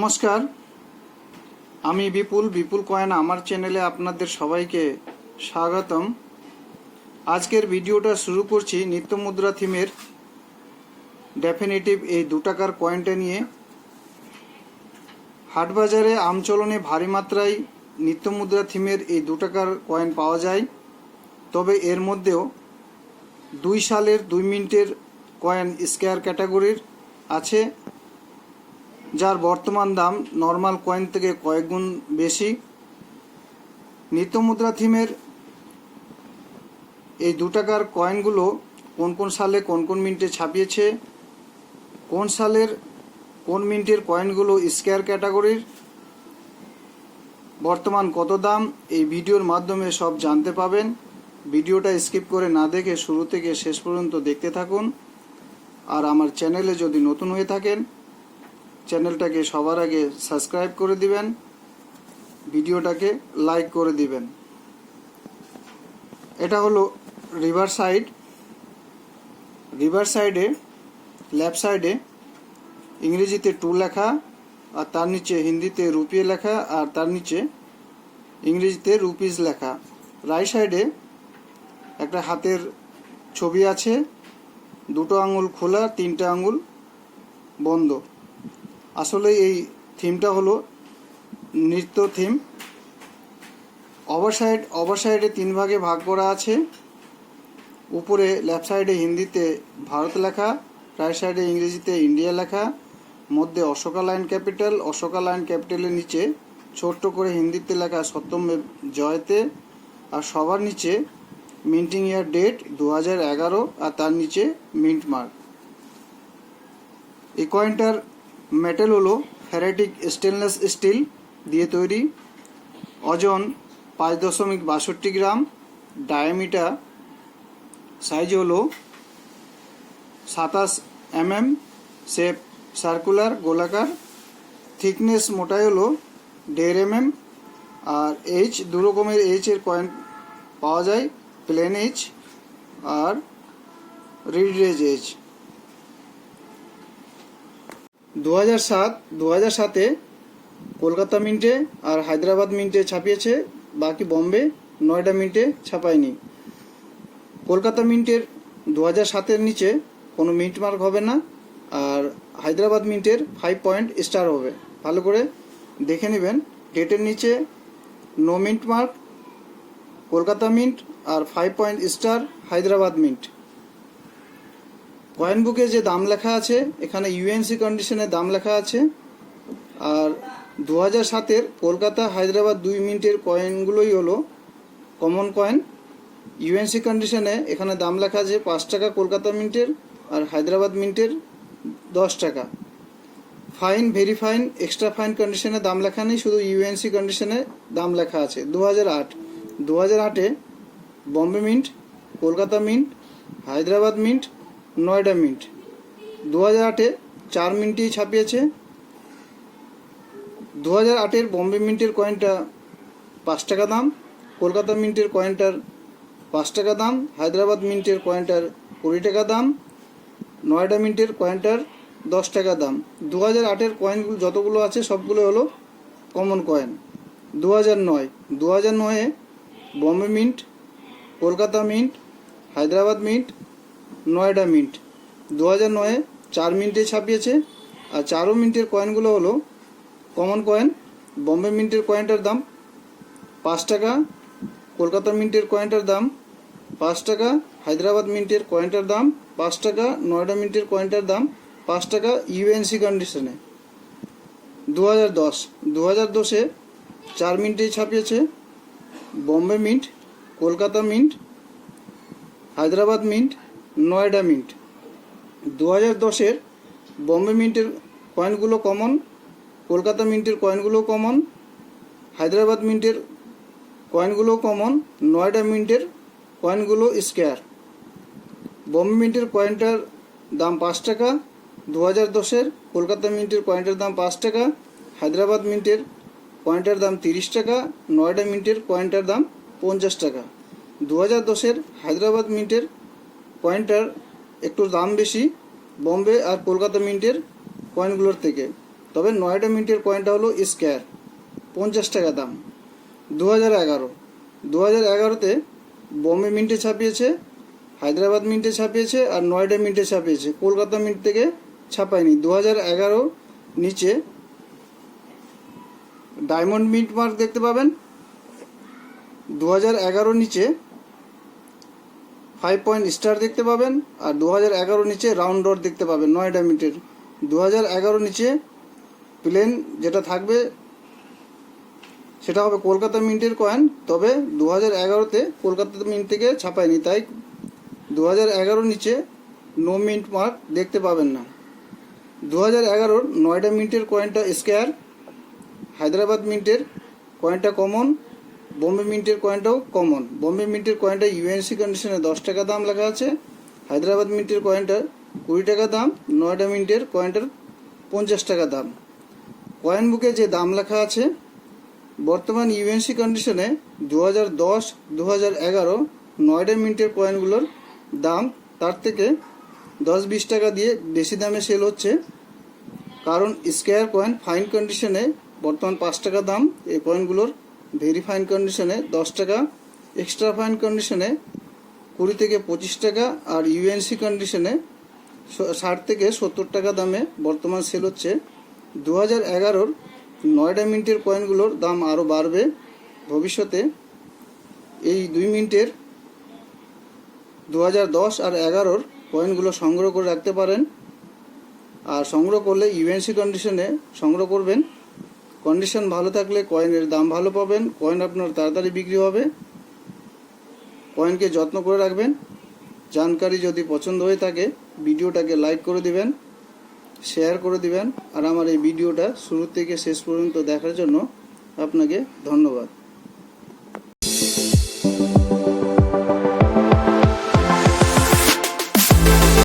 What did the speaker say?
নমস্কার। আমি বিপুল বিপুল কয়েন আমার চ্যানেলে আপনাদের সবাইকে স্বাগতম। আজকের ভিডিওটা শুরু করছি নিত্য মুদ্রা থিমের। ডেফিনেটিভ এই দু টাকার কয়েনটা নিয়ে। হাটবাজারে আমচলনে ভারী মাত্রায় নিত্য মুদ্রা থিমের এই দু টাকার কয়েন পাওয়া যায়। তবে এর মধ্যেও দুই সালের দুই মিনিটের কয়েন স্কোয়ার ক্যাটাগরির আছে। যার বর্তমান দাম নর্মাল কয়েন থেকে কয়েক গুণ বেশি। নিত্য মুদ্রা থিমের এই দু টাকার কয়েনগুলো কোন কোন সালে কোন কোন মিনিটে ছাপিয়েছে, কোন সালের কোন মিনিটের কয়েনগুলো স্কোয়ার ক্যাটাগরির বর্তমান কত দাম, এই ভিডিওর মাধ্যমে সব জানতে পাবেন। ভিডিওটা স্কিপ করে না দেখে শুরু থেকে শেষ পর্যন্ত দেখতে থাকুন। আর আমার চ্যানেলে যদি নতুন হয়ে থাকেন চ্যানেলটাকে সবার আগে সাবস্ক্রাইব করে দিবেন, ভিডিওটাকে লাইক করে দিবেন। এটা হলো রিভার সাইড রিভার সাইডে লেফট সাইডে ইংরেজিতে টু লেখা, আর তার নিচে হিন্দিতে রুপিয়ে লেখা, আর তার নিচে ইংরেজিতে রুপিস লেখা। রাইট সাইডে একটা হাতের ছবি আছে, দুটো আঙুল খোলা, তিনটে আঙুল বন্ধ। আসলে এই থিমটা হলো নৃত্য থিম। ওভার সাইড ওভার সাইডে তিন ভাগে ভাগ করা আছে। উপরে লেফট সাইডে হিন্দিতে ভারত লেখা, রাইট সাইডে ইংরেজিতে ইন্ডিয়া লেখা, মধ্যে Ashoka lion capital, Ashoka lion ক্যাপিটালের নিচে ছোট্ট করে হিন্দিতে লেখা সত্যম জয়তে, আর সবার নিচে মিন্টিং ইয়ার ডেট দু হাজার এগারো, আর তার নিচে মিন্ট মার্ক। এই কয়েনটার মেটেল হলো ফ্যারাটিক স্টেনলেস স্টিল দিয়ে তৈরি। ওজন পাঁচ দশমিক বাষট্টি গ্রাম। ডায়ামিটার সাইজ হলো সাতাশ এমএম। শেপ সার্কুলার, গোলাকার। থিকনেস মোটাই হলো দেড় এমএম। আর এইচ দু রকমের এইচের কয়েন পাওয়া যায় প্লেন এইচ। আর রিড রেজ এইচ। দু হাজার সাত দু হাজার সাতে কলকাতা মিন্টে আর হায়দ্রাবাদ মিন্টে ছাপিয়েছে, বাকি বম্বে নয়ডা মিন্টে ছাপায়নি। কলকাতা মিন্টের দু হাজার সাতের নিচে কোনো মিন্ট মার্ক হবে না আর হায়দ্রাবাদ মিন্টের ফাইভ পয়েন্ট স্টার হবে। ভালো করে দেখে নেবেন। ডেটের নিচে no mint mark Kolkata mint আর five point star Hyderabad mint. Coin বুকে যে দাম লেখা আছে, এখানে ইউএনসি কন্ডিশনে দাম লেখা আছে। আর দু হাজার সাতের কলকাতা হায়দ্রাবাদ দুই মিনিটের কয়েনগুলোই হলো কমন কয়েন ইউএনসি কন্ডিশনে এখানে দাম লেখা আছে পাঁচ টাকা কলকাতা মিন্টের আর হায়দ্রাবাদ মিন্টের দশ টাকা। Fine very fine extra fine কন্ডিশনে দাম লেখা নেই, শুধু ইউএনসি কন্ডিশনে দাম লেখা আছে। দু হাজার আট। দু হাজার আটে Bombay mint Kolkata mint Hyderabad mint Noida mint. দু হাজার আটে চার মিনিটেই ছাপিয়েছে। দু হাজার আটের বম্বে মিন্টের কয়েনটা পাঁচ টাকা দাম, কলকাতা মিন্টের কয়েনটার পাঁচ টাকা দাম, হায়দ্রাবাদ মিন্টের কয়েনটার কুড়ি টাকা দাম, নয়ডা মিন্টের কয়েনটার দশ টাকা দাম। দু হাজার আটের কয়েনগুলো যতগুলো আছে, সবগুলো হলো কমন কয়েন। দু হাজার নয় দু হাজার নয়ে Bombay mint, Kolkata mint, Hyderabad mint Noida mint. দু হাজার নয়ে চার মিনিটে ছাপিয়েছে, আর চারও মিনিটের কয়েনগুলো হলো কমন কয়েন বম্বে মিন্টের কয়েনটার দাম পাঁচ টাকা, কলকাতা মিন্টের কয়েনটার দাম পাঁচ টাকা, হায়দ্রাবাদ মিন্টের কয়েনটার দাম পাঁচ টাকা, নয়ডা মিন্টের কয়েনটার দাম পাঁচ টাকা ইউএনসি কন্ডিশনে দু হাজার দশ দু হাজার দশে চার মিনিটেই ছাপিয়েছে Bombay mint, Kolkata mint, Hyderabad mint Noida mint. দু হাজার দশের বম্বে মিন্টের কয়েনগুলো কমন, কলকাতা মিন্টের কয়েনগুলো কমন, হায়দ্রাবাদ মিন্টের কয়েনগুলো কমন, নয়ডা মিন্টের কয়েনগুলো স্কোয়ার। বম্বে মিন্টের কয়েনটার দাম পাঁচ টাকা দু হাজার দশের কলকাতা মিন্টের কয়েনটার দাম পাঁচ টাকা, হায়দ্রাবাদ মিন্টের কয়েনটার দাম তিরিশ টাকা, নয়ডা মিন্টের কয়েনটার দাম পঞ্চাশ টাকা। দু হাজার দশের হায়দ্রাবাদ মিন্টের কয়েনটার একটু দাম বেশি বম্বে আর কলকাতা মিন্টের কয়েনগুলোর থেকে। তবে নয়ডা মিন্টের কয়েনটা হলো স্কোয়ার, পঞ্চাশ টাকা দাম। দু হাজার এগারো দু হাজার এগারোতে বম্বে মিন্টে ছাপিয়েছে, হায়দ্রাবাদ মিন্টে ছাপিয়েছে আর নয়ডা মিন্টে ছাপিয়েছে। কলকাতা মিন্ট থেকে ছাপায়নি। দু হাজার এগারো নিচে ডায়মন্ড মিন্ট মার্ক দেখতে পাবেন। দু হাজার এগারো নিচে ফাইভ পয়েন্ট স্টার দেখতে পাবেন, আর দু হাজার এগারো নিচে রাউন্ড ডট দেখতে পাবেন নয়ডা মিনিটের দু হাজার এগারো নিচে প্লেন যেটা থাকবে, সেটা হবে কলকাতা মিন্টের কয়েন তবে দু হাজার এগারোতে কলকাতা মিন্ট থেকে ছাপায়নি, তাই দু হাজার এগারো নিচে নো মিন্ট মার্ক দেখতে পাবেন না। দু হাজার এগারোর নয়ডা মিন্টের কয়েনটা স্কোয়ার হায়দ্রাবাদ মিন্টের কয়েনটা কমন বোম্বে মিন্টের কয়েনটাও কমন বোম্বে মিন্টের কয়েনটা ইউএনসি কন্ডিশনে দশ টাকা দাম লেখা আছে। হায়দ্রাবাদ মিন্টের কয়েনটার কুড়ি টাকা দাম, নয়ডা মিন্টের কয়েনটার পঞ্চাশ টাকা দাম। কয়েন বুকে যে দাম লেখা আছে, বর্তমান ইউএনসি কন্ডিশনে দু হাজার দশ দু হাজার এগারো নয়ডা মিন্টের কয়েনগুলোর দাম, তার থেকে দশ, বিশ টাকা দিয়ে বেশি দামে সেল হচ্ছে। কারণ স্কোয়ার কয়েন ফাইন কন্ডিশনে বর্তমান পাঁচ টাকা দাম, এই কয়েনগুলোর ভেরি ফাইন কন্ডিশনে দশ টাকা এক্সট্রা ফাইন কন্ডিশনে কুড়ি থেকে পঁচিশ টাকা আর ইউএনসি কন্ডিশনে ষাট থেকে সত্তর টাকা দামে বর্তমান সেল হচ্ছে। দু হাজার এগারোর নয়ডা মিনিটের কয়েনগুলোর দাম আরও বাড়বে। ভবিষ্যতে এই দুই মিনিটের দু দশ আর এগারোর কয়েনগুলো সংগ্রহ করে রাখতে পারেন। আর সংগ্রহ করলে ইউএনসি কন্ডিশনে সংগ্রহ করবেন। কন্ডিশন ভালো থাকলে কয়েনের দাম ভালো পাবেন। কয়েন আপনার তাড়াতাড়ি বিক্রি হবে। কয়েনকে যত্ন করে রাখবেন। জানকারি যদি পছন্দ হয়ে থাকে, ভিডিওটাকে লাইক করে দিবেন শেয়ার করে দিবেন, আর আমার এই ভিডিওটা শুরু থেকে শেষ পর্যন্ত দেখার জন্য আপনাকে ধন্যবাদ।